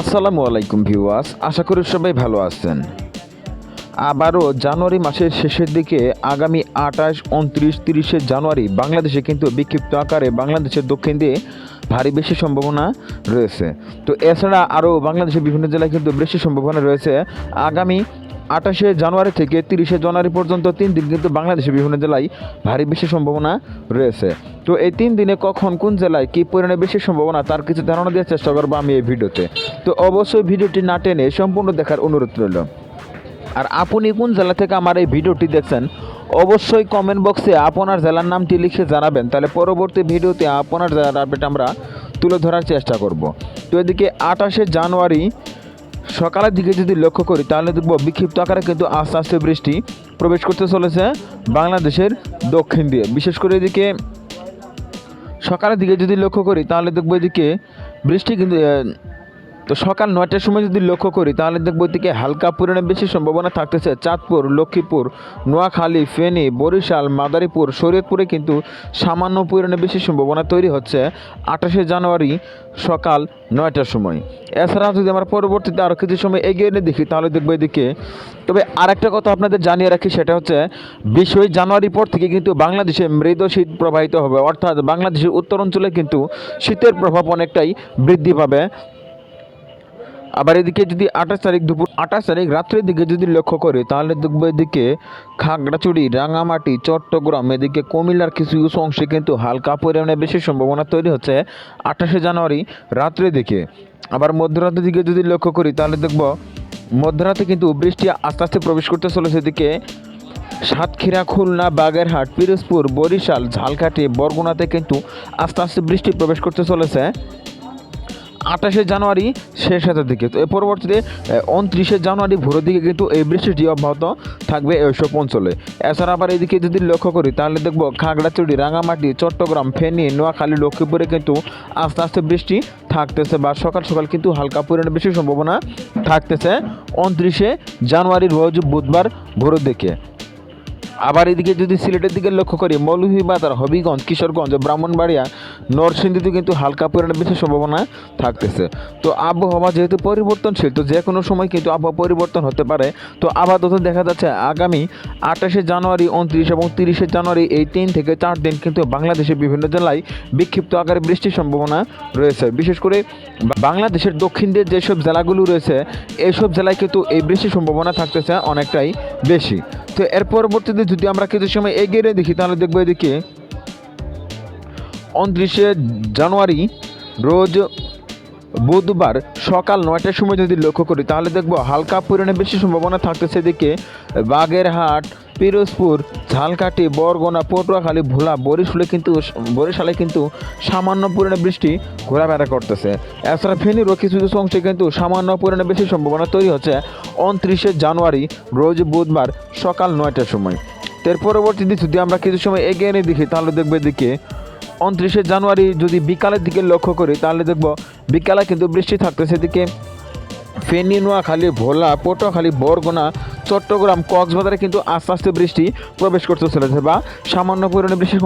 আসসালামু আলাইকুম ভিউয়ার্স, আশা করি সবাই ভালো আছেন। আবারও জানুয়ারি মাসের শেষের দিকে আগামী আঠাশ, উনত্রিশ, তিরিশে জানুয়ারি বাংলাদেশে কিন্তু বিক্ষিপ্ত আকারে বাংলাদেশের দক্ষিণ দিয়ে ভারী বেশি সম্ভাবনা রয়েছে। তো এছাড়া আরও বাংলাদেশের বিভিন্ন জেলায় কিন্তু বেশি সম্ভাবনা রয়েছে। আগামী আঠাশে জানুয়ারি থেকে তিরিশে জানুয়ারি পর্যন্ত তিন দিন কিন্তু বাংলাদেশের বিভিন্ন জেলায় ভারী বেশি সম্ভাবনা রয়েছে। তো এই তিন দিনে কখন কোন জেলায় কী পরিমাণে বেশি সম্ভাবনা তার কিছু ধারণা দেওয়ার চেষ্টা করব আমি এই ভিডিওতে। তো অবশ্যই ভিডিওটি না টেনে সম্পূর্ণ দেখার অনুরোধ রইল। আর আপনি কোন জেলা থেকে আমার এই ভিডিওটি দেখছেন, অবশ্যই কমেন্ট বক্সে আপনার জেলার নামটি লিখে জানাবেন। তাহলে পরবর্তী ভিডিওতে আপনার জেলার আপডেট আমরা তুলে ধরার চেষ্টা করব। তো এদিকে আঠাশে জানুয়ারি সকালের দিকে যদি লক্ষ্য করি, তাহলে দেখব বিক্ষিপ্ত আকারে কিন্তু আস্তে আস্তে বৃষ্টি প্রবেশ করতে চলেছে বাংলাদেশের দক্ষিণ দিয়ে। বিশেষ করে এদিকে সকালের দিকে যদি লক্ষ্য করি, তাহলে দেখব এদিকে বৃষ্টি কিন্তু তো সকাল নয়টার সময় যদি লক্ষ্য করি, তাহলে দেখব এদিকে হালকা পরিমাণে বেশি সম্ভাবনা থাকতেছে। চাঁদপুর, লক্ষ্মীপুর, নোয়াখালী, ফেনী, বরিশাল, মাদারীপুর, শরীয়তপুরে কিন্তু সামান্য পরিমাণে বেশি সম্ভাবনা তৈরি হচ্ছে আঠাশে জানুয়ারি সকাল নয়টার সময়। এছাড়া যদি আমরা পরবর্তীতে আরও কিছু সময় এগিয়ে নিয়ে দেখি, তাহলে দেখব এদিকে তবে আরেকটা কথা আপনাদের জানিয়ে রাখি, সেটা হচ্ছে বিশই জানুয়ারি পর থেকে কিন্তু বাংলাদেশে মৃদ শীত প্রবাহিত হবে। অর্থাৎ বাংলাদেশের উত্তর অঞ্চলে কিন্তু শীতের প্রভাব অনেকটাই বৃদ্ধি পাবে। আবার এদিকে যদি আঠাশ তারিখ দুপুর, আঠাশ তারিখ রাত্রের দিকে যদি লক্ষ্য করি, তাহলে দেখব এদিকে খাগড়াছড়ি, রাঙামাটি, চট্টগ্রাম, এদিকে কুমিল্লার কিছু কিছু অংশে কিন্তু হালকা পরিমাণে বেশি সম্ভাবনা তৈরি হচ্ছে আঠাশে জানুয়ারি রাত্রের দিকে। আবার মধ্যরাতের দিকে যদি লক্ষ্য করি, তাহলে দেখব মধ্যরাতে কিন্তু বৃষ্টি আস্তে আস্তে প্রবেশ করতে চলেছে এদিকে সাতক্ষীরা, খুলনা, বাগেরহাট, পিরোজপুর, বরিশাল, ঝালকাঠি, বরগুনাতে কিন্তু আস্তে আস্তে বৃষ্টি প্রবেশ করতে চলেছে। আঠাশে জানুয়ারি শেষ হাতের দিকে তো এর পরবর্তীতে উনত্রিশে জানুয়ারি ভোরের দিকে কিন্তু এই বৃষ্টিটি অব্যাহত থাকবে এইসব অঞ্চলে। এছাড়া আবার এদিকে যদি লক্ষ্য করি, তাহলে দেখব খাগড়াছড়ি রাঙামাটি চট্টগ্রাম, ফেনী, নোয়াখালী, লক্ষ্মীপুরে কিন্তু আস্তে আস্তে বৃষ্টি থাকতেছে বা সকাল সকাল কিন্তু হালকা পরিমাণে বেশি সম্ভাবনা থাকতেছে। উনত্রিশে জানুয়ারি রোজ বুধবার ভোরের দিকে। আবার এদিকে যদি সিলেটের দিকে লক্ষ্য করি, মৌলভীবাজার, হবিগঞ্জ, কিশোরগঞ্জ, ব্রাহ্মণবাড়িয়া, নরসিংদীতে কিন্তু হালকা পরিমাণে বেশি সম্ভাবনা থাকতেছে। তো আবহাওয়া যেহেতু পরিবর্তনশীল, তো যে কোনো সময় কিন্তু আবহাওয়া পরিবর্তন হতে পারে। তো আপাতত দেখা যাচ্ছে আগামী আঠাশে জানুয়ারি, উনত্রিশ এবং তিরিশে জানুয়ারি এই তিন থেকে চার দিন কিন্তু বাংলাদেশের বিভিন্ন জেলায় বিক্ষিপ্ত আকারে বৃষ্টির সম্ভাবনা রয়েছে। বিশেষ করে বাংলাদেশের দক্ষিণ দিয়ে যেসব জেলাগুলো রয়েছে এইসব জেলায় কিন্তু এই বৃষ্টির সম্ভাবনা থাকতেছে অনেকটাই বেশি। তো এর পরবর্তীতে যদি আমরা কিছু সময় এগিয়ে দেখি, তাহলে দেখব এদিকে, উনত্রিশে জানুয়ারি রোজ বুধবার সকাল নয়টার সময় যদি লক্ষ্য করি, তাহলে দেখব হালকা পরিমাণে বেশি সম্ভাবনা থাকতেছে এদিকে বাগেরহাট, পিরোজপুর, ঝালকাঠি, বরগুনা, পটুয়াখালী, ভোলা, বরিশালে কিন্তু বরিশালে কিন্তু সামান্য পরিমাণে বৃষ্টি ঘোরাফেরা করতেছে। এছাড়া ফেনীরও কিছু কিছু অংশে কিন্তু সামান্য পরিমাণে বেশি সম্ভাবনা তৈরি হচ্ছে উনত্রিশে জানুয়ারি, রোজ বুধবার সকাল নয়টার সময়। এর পরবর্তীতে যদি আমরা কিছু সময় এগিয়ে নিয়ে দেখি, তাহলে দেখবে এদিকে উনত্রিশে জানুয়ারি যদি বিকালের দিকে লক্ষ্য করি, তাহলে দেখব বিকালে কিন্তু বৃষ্টি থাকতেছে এদিকে ফেনী, নোয়াখালী, ভোলা, পটুয়াখালী, বরগুনা, চট্টগ্রাম, কক্সবাজারে কিন্তু আস্তে আস্তে বৃষ্টি প্রবেশ করতে চলেছে বা সামান্য পরিমাণে বৃষ্টির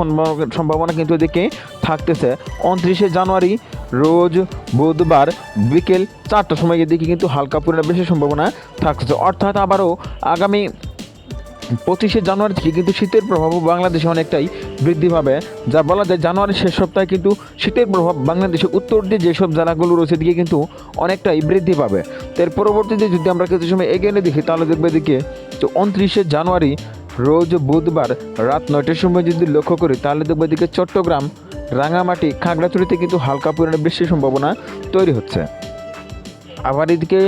সম্ভাবনা- কিন্তু এদিকে থাকতেছে। উনত্রিশে জানুয়ারি রোজ বুধবার বিকেল চারটার সময় এদিকে কিন্তু হালকা পরিমাণে বেশি সম্ভাবনা থাকতেছে। অর্থাৎ আবারও আগামী পঁচিশে জানুয়ারি থেকে কিন্তু শীতের প্রভাবও বাংলাদেশে অনেকটাই বৃদ্ধি পাবে। যা বলা যায় জানুয়ারির শেষ সপ্তাহে কিন্তু শীতের প্রভাব বাংলাদেশের উত্তর দিয়ে যেসব জেলাগুলো রয়েছে দিকে কিন্তু অনেকটাই বৃদ্ধি পাবে। এর পরবর্তীতে যদি আমরা কিছু সময় এগিয়ে দেখি, তাহলে দেখবে এদিকে তো উনত্রিশে জানুয়ারি রোজ বুধবার রাত নয়টার সময় যদি লক্ষ্য করি, তাহলে দেখবে এদিকে চট্টগ্রাম রাঙামাটি খাগড়াছড়িতে কিন্তু হালকা পরিমাণে বৃষ্টির সম্ভাবনা তৈরি হচ্ছে। আবার এদিকে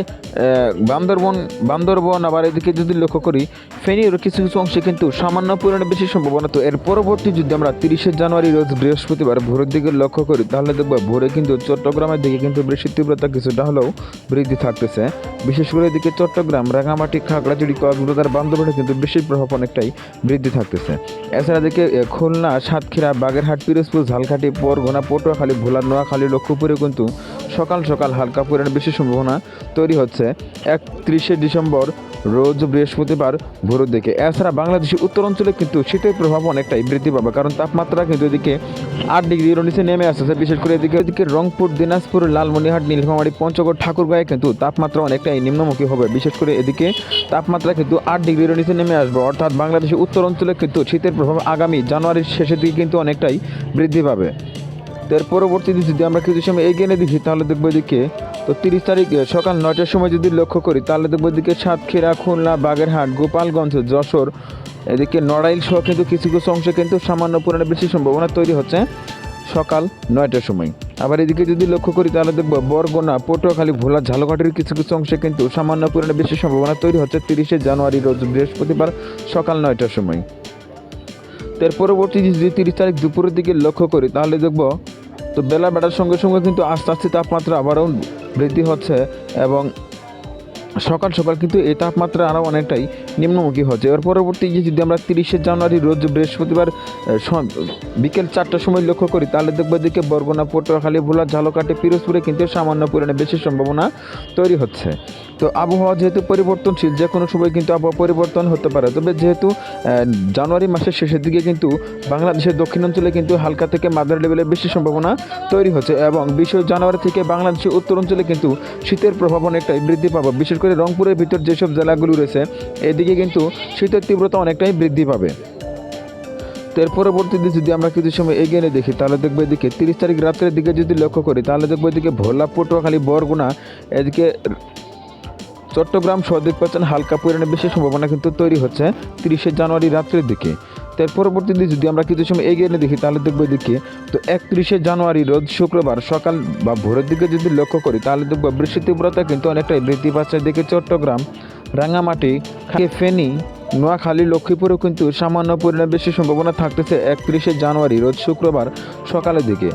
বান্দরবন বান্দরবন আবার এদিকে যদি লক্ষ্য করি ফেনীর কিছু কিছু অংশে কিন্তু সামান্য পরিমাণে বেশি সম্ভাবনা। তো এর পরবর্তী যদি আমরা তিরিশে জানুয়ারি রোজ বৃহস্পতিবার ভোরের দিকে লক্ষ্য করি তাহলে দেখব ভোরে কিন্তু চট্টগ্রামের দিকে কিন্তু বৃষ্টির তীব্রতা কিছুটা হলেও বৃদ্ধি থাকতেছে। বিশেষ করে এদিকে চট্টগ্রাম রাঙামাটি খাগড়াছড়ি কক্সবাজার বান্দরবনে কিন্তু বৃষ্টির প্রভাব অনেকটাই বৃদ্ধি থাকতেছে। এছাড়া আহ, খুলনা সাতক্ষীরা বাগেরহাট পিরোজপুর ঝালকাঠি পরগনা পটুয়াখালী ভোলা নোয়াখালী লক্ষ্মীপুরে কিন্তু সকাল সকাল হালকা পরিমাণে বেশি সম্ভাবনা তৈরি হচ্ছে। একত্রিশে ডিসেম্বর, রোজ বৃহস্পতিবার ভোর ভোরের দিকে। এছাড়া বাংলাদেশের উত্তর অঞ্চলে কিন্তু শীতের প্রভাব অনেকটাই বৃদ্ধি পাবে, কারণ তাপমাত্রা কিন্তু এদিকে আট ডিগ্রির নিচে নেমে আসছে। বিশেষ করে এদিকে এদিকে রংপুর, দিনাজপুর লালমনিহাট নীলফামারী, পঞ্চগড়, ঠাকুরগাঁয়ে কিন্তু তাপমাত্রা অনেকটাই নিম্নমুখী হবে। বিশেষ করে এদিকে তাপমাত্রা কিন্তু আট ডিগ্রির নিচে নেমে আসবে। অর্থাৎ বাংলাদেশের উত্তর অঞ্চলে কিন্তু শীতের প্রভাব আগামী জানুয়ারির শেষের দিকে কিন্তু অনেকটাই বৃদ্ধি পাবে। তো এর পরবর্তীতে যদি আমরা কিছু সময় এগিয়ে নিয়ে দেখি, তাহলে দেখব এদিকে, তো তিরিশ তারিখ সকাল নয়টার সময় যদি লক্ষ্য করি, তাহলে দেখব এদিকে সাতক্ষীরা, খুলনা, বাগেরহাট, গোপালগঞ্জ, যশোর, এদিকে নড়াইল সহ কিন্তু কিছু কিছু অংশে কিন্তু সামান্য পরিমাণে বেশি সম্ভাবনা তৈরি হচ্ছে সকাল নয়টার সময়। আবার এদিকে যদি লক্ষ্য করি, তাহলে দেখব বরগোনা, পটুয়াখালী, ভোলা, ঝালকাঠির কিছু কিছু অংশে কিন্তু সামান্য পরিমাণে বেশি সম্ভাবনা তৈরি হচ্ছে তিরিশে জানুয়ারি রোজ বৃহস্পতিবার সকাল নয়টার সময়। তো এর পরবর্তী যদি তিরিশ তারিখ দুপুরের দিকে লক্ষ্য করি, তাহলে দেখব তো বেলা বেড়ার সঙ্গে সঙ্গে কিন্তু আস্তে আস্তে তাপমাত্রা আবারও বৃদ্ধি হচ্ছে এবং সকাল সকাল কিন্তু এই তাপমাত্রা আরও অনেকটাই নিম্নমুখী হচ্ছে। এর পরবর্তী যদি আমরা তিরিশে জানুয়ারি রোজ বৃহস্পতিবার বিকেল চারটার সময় লক্ষ্য করি, তাহলে দেখব দিকে বরগুনা, পটুয়াখালী, ভোলা, ঝালকাঠি, পিরোজপুরে কিন্তু সামান্য পরিমাণে বেশি সম্ভাবনা তৈরি হচ্ছে। তো আবহাওয়া যেহেতু পরিবর্তনশীল, যে কোনো সময় কিন্তু আবহাওয়া পরিবর্তন হতে পারে। তবে যেহেতু জানুয়ারি মাসের শেষের দিকে কিন্তু বাংলাদেশের দক্ষিণাঞ্চলে কিন্তু হালকা থেকে মাদার লেভেলের বেশি সম্ভাবনা তৈরি হচ্ছে এবং বিশ জানুয়ারি থেকে বাংলাদেশের উত্তরাঞ্চলে কিন্তু শীতের প্রভাব অনেকটাই বৃদ্ধি পাবে। বিশেষ করে রংপুরের ভিতর যেসব জেলাগুলো রয়েছে, এদিকে কিন্তু শীতের তীব্রতা অনেকটাই বৃদ্ধি পাবে। তো এর পরবর্তীতে যদি আমরা কিছু সময় এগিয়ে নিয়ে দেখি, তাহলে দেখব এদিকে তিরিশ তারিখ রাত্রের দিকে যদি লক্ষ্য করি, তাহলে দেখব এদিকে ভোলা, পটুয়াখালী, বরগুনা, এদিকে চট্টগ্রাম সদিক পাচ্ছেন হালকা পরিমাণে বেশি সম্ভাবনা কিন্তু তৈরি হচ্ছে তিরিশে জানুয়ারি রাত্রের দিকে। তার পরবর্তীতে যদি আমরা কিছু সময় এগিয়ে নিয়ে দেখি, তাহলে দেখব এদিকে তো একত্রিশে জানুয়ারি রোজ শুক্রবার সকাল বা ভোরের দিকে যদি লক্ষ্য করি, তাহলে দেখব বৃষ্টির তীব্রতা কিন্তু অনেকটাই বৃদ্ধি পাচ্ছে। এদিকে চট্টগ্রাম রাঙামাটি ফেনী নোয়াখালী, লক্ষ্মীপুরেও কিন্তু সামান্য পরিমাণে বেশি সম্ভাবনা থাকতেছে একত্রিশে জানুয়ারি, রোজ শুক্রবার সকালের দিকে।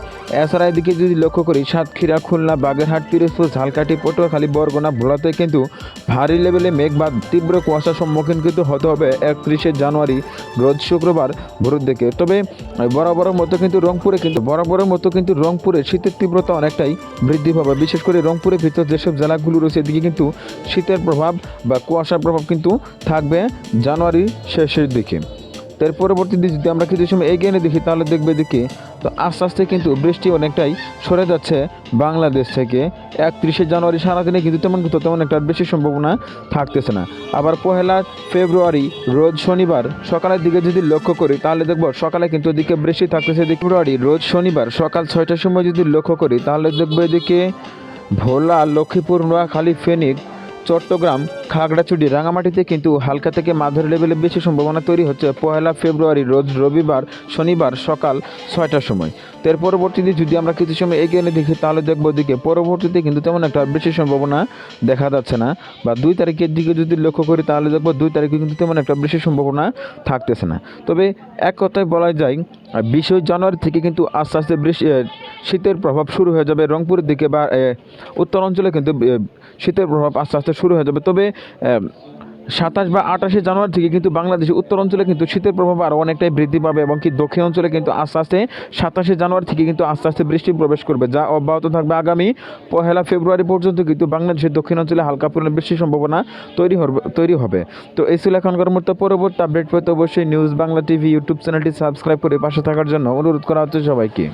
এছাড়া এদিকে যদি লক্ষ্য করি, সাতক্ষীরা, খুলনা, বাগেরহাট পিরোজপুর ঝালকাঠি, পটুয়াখালী, বরগুনা ভোলাতে কিন্তু ভারী লেভেলে মেঘ বা তীব্র কুয়াশার সম্মুখীন কিন্তু হতে হবে একত্রিশে জানুয়ারি, রোজ শুক্রবার ভোরের দিকে। তবে বরাবরের মতো কিন্তু রংপুরে কিন্তু, বরাবরের মতো কিন্তু রংপুরে শীতের তীব্রতা অনেকটাই বৃদ্ধি পাবে। বিশেষ করে রংপুরের ভিতর যেসব জেলাগুলো রয়েছে, এদিকে কিন্তু শীতের প্রভাব বা কুয়াশার প্রভাব কিন্তু থাকবে। জানুয়ারি শেষের দিকে। তো এর পরবর্তীতে যদি আমরা কিছু সময় এগিয়ে দেখি, তাহলে দেখবে দিকে তো আস্তে আস্তে কিন্তু বৃষ্টি অনেকটাই সরে যাচ্ছে বাংলাদেশ থেকে। একত্রিশে জানুয়ারি সারাদিনে কিন্তু তেমন কিন্তু তেমন একটা বেশি সম্ভাবনা থাকতেছে না। আবার পহেলা ফেব্রুয়ারি, রোজ শনিবার, সকালের দিকে যদি লক্ষ্য করি, তাহলে দেখব সকালে কিন্তু এদিকে বৃষ্টি থাকতেছে ফেব্রুয়ারি, রোজ শনিবার, সকাল ছয়টার সময় যদি লক্ষ্য করি, তাহলে দেখব এদিকে ভোলা, লক্ষ্মীপুর, নোয়াখালী ফেনী চট্টগ্রাম, খাগড়াছড়ি, রাঙামাটিতে কিন্তু হালকা থেকে মাঝারি লেভেলে বেশি সম্ভাবনা তৈরি হচ্ছে পয়লা ফেব্রুয়ারি, রোজ রবিবার, শনিবার সকাল ছয়টার সময়। এর পরবর্তীতে যদি আমরা কিছু সময় এগিয়ে নিয়ে দেখি, তাহলে দেখব দিকে পরবর্তীতে কিন্তু তেমন একটা বেশি সম্ভাবনা দেখা যাচ্ছে না বা দুই তারিখের দিকে যদি লক্ষ্য করি, তাহলে দেখব দুই তারিখে কিন্তু তেমন একটা বেশি সম্ভাবনা থাকতেছে না। তবে এক কথায় বলা যায় বিশে জানুয়ারি থেকে কিন্তু আস্তে আস্তে শীতের প্রভাব শুরু হয়ে যাবে রংপুরের দিকে বা উত্তর অঞ্চলে কিন্তু শীতের প্রভাব আস্তে আস্তে শুরু হয়ে যাবে। তবে সাতাশ বা আঠাশে জানুয়ারি থেকে কিন্তু বাংলাদেশের উত্তর অঞ্চলে কিন্তু শীতের প্রভাব আরও অনেকটাই বৃদ্ধি পাবে এবং কি দক্ষিণ অঞ্চলে কিন্তু আস্তে আস্তে সাতাশে জানুয়ারি থেকে কিন্তু আস্তে আস্তে বৃষ্টি প্রবেশ করবে, যা অব্যাহত থাকবে আগামী পহেলা ফেব্রুয়ারি পর্যন্ত কিন্তু বাংলাদেশের দক্ষিণ অঞ্চলে হালকা পরিমাণে বৃষ্টির সম্ভাবনা তৈরি হবে তৈরি হবে। তো এই ছিল এখনকার মতো পরবর্তী আপডেট পেতে অবশ্যই নিউজ বাংলা টিভি ইউটিউব চ্যানেলটি সাবস্ক্রাইব করে পাশে থাকার জন্য অনুরোধ করা হচ্ছে সবাইকে।